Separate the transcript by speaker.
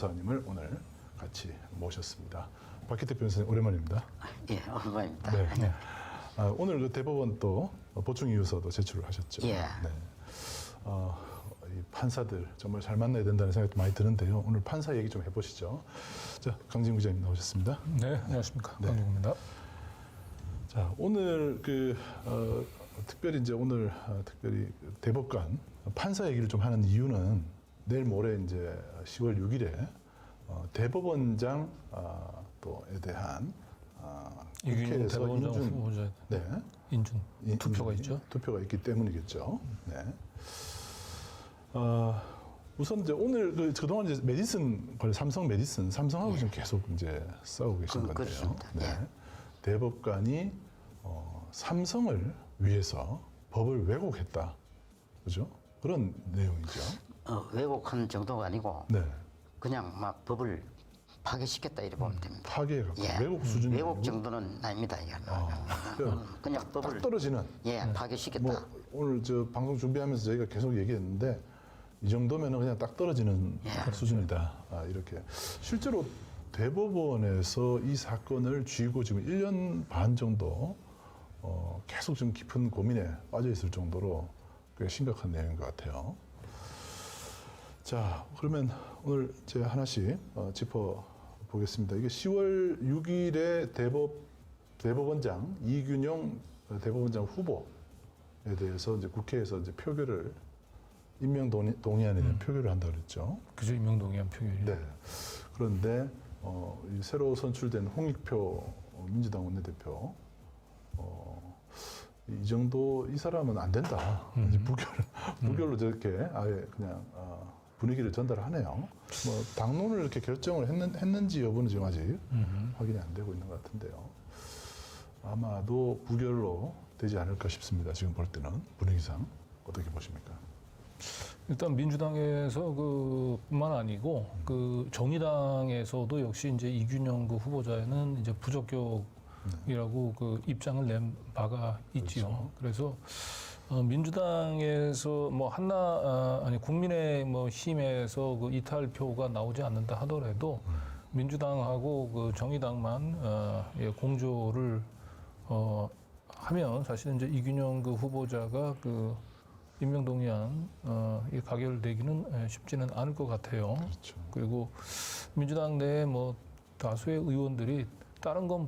Speaker 1: 변호사님을 오늘 같이 모셨습니다. 박기태 변호사님 오랜만입니다.
Speaker 2: 예, 오랜만입니다.
Speaker 1: 네. 아, 오늘 그 대법원 또 보충 이유서도 제출을 하셨죠.
Speaker 2: 예.
Speaker 1: 네. 어, 이 판사들 정말 잘 만나야 된다는 생각도 많이 드는데요. 오늘 판사 얘기 좀 해보시죠. 자, 강진 부장님 나오셨습니다.
Speaker 3: 네, 안녕하십니까.
Speaker 1: 네.
Speaker 3: 강동입니다.
Speaker 1: 자, 오늘 그 어, 특별히 이제 오늘 어, 특별히 그 대법관 판사 얘기를 좀 하는 이유는 내일 모레 이제 10월 6일에 어, 대법원장 어, 또에 대한 어,
Speaker 3: 이균용
Speaker 1: 국회에서
Speaker 3: 대법원장
Speaker 1: 인준-
Speaker 3: 후보자
Speaker 1: 네.
Speaker 3: 인준
Speaker 1: 이-
Speaker 3: 투표가
Speaker 1: 인준이-
Speaker 3: 있죠.
Speaker 1: 투표가 있기 때문이겠죠. 네. 어, 우선 이제 오늘 그 그동안 이제 메디슨 걸 삼성 메디슨 삼성하고 지금 계속 이제 싸우고 계신
Speaker 2: 그-
Speaker 1: 건데요.
Speaker 2: 그렇습니다. 예.
Speaker 1: 대법관이 어, 삼성을 위해서 법을 왜곡했다. 그죠? 그런 내용이죠.
Speaker 2: 어, 왜곡하는 정도가 아니고
Speaker 1: 네.
Speaker 2: 그냥 막 법을 파괴시켰다 이렇게 보면 됩니다.
Speaker 1: 파괴해갖고
Speaker 2: 예.
Speaker 1: 왜곡 수준이
Speaker 2: 왜곡
Speaker 1: 아니고
Speaker 2: 정도는 아닙니다. 이건.
Speaker 1: 아, 그냥
Speaker 2: 그냥
Speaker 1: 딱
Speaker 2: 법을
Speaker 1: 떨어지는
Speaker 2: 예 파괴시켰다.
Speaker 1: 뭐 오늘 저 방송 준비하면서 저희가 계속 얘기했는데 이 정도면은 그냥 딱 떨어지는
Speaker 2: 예.
Speaker 1: 수준이다. 아, 이렇게 실제로 대법원에서 이 사건을 쥐고 지금 1년 반 정도 어, 계속 좀 깊은 고민에 빠져 있을 정도로 꽤 심각한 내용인 것 같아요. 자, 그러면 오늘 제가 하나씩 어, 짚어 보겠습니다. 이게 10월 6일에 대법 대법원장 이균용 대법원장 후보에 대해서 이제 국회에서 이제 표결을 임명 동의, 동의안에 대한 표결을 한다 그랬죠.
Speaker 3: 그죠 임명 동의안 표결이.
Speaker 1: 네. 그런데 어, 이 새로 선출된 홍익표 민주당 원내대표 어, 이 정도 이 사람은 안 된다. 이제 부결 부결로 저렇게 아예 그냥 어, 분위기를 전달하네요. 뭐 당론을 이렇게 결정을 했는, 했는지 여부는 지금 아직 확인이 안 되고 있는 것 같은데요. 아마도 부결로 되지 않을까 싶습니다. 지금 볼 때는 분위기상 어떻게 보십니까?
Speaker 3: 일단 민주당에서 그 뿐만 아니고 그 정의당에서도 역시 이제 이균영 그 후보자에는 이제 부적격이라고 그 입장을 낸 바가 있지요. 그래서 어, 민주당에서 뭐 한나 아, 아니 국민의 뭐 힘에서 그 이탈표가 나오지 않는다 하더라도 민주당하고 그 정의당만 어, 예, 공조를 어, 하면 사실은 이제 이균영 그 후보자가 그 임명 동의안 어, 이 가결되기는 에, 쉽지는 않을 것 같아요.
Speaker 1: 그렇죠.
Speaker 3: 그리고 민주당 내에 뭐 다수의 의원들이 다른 건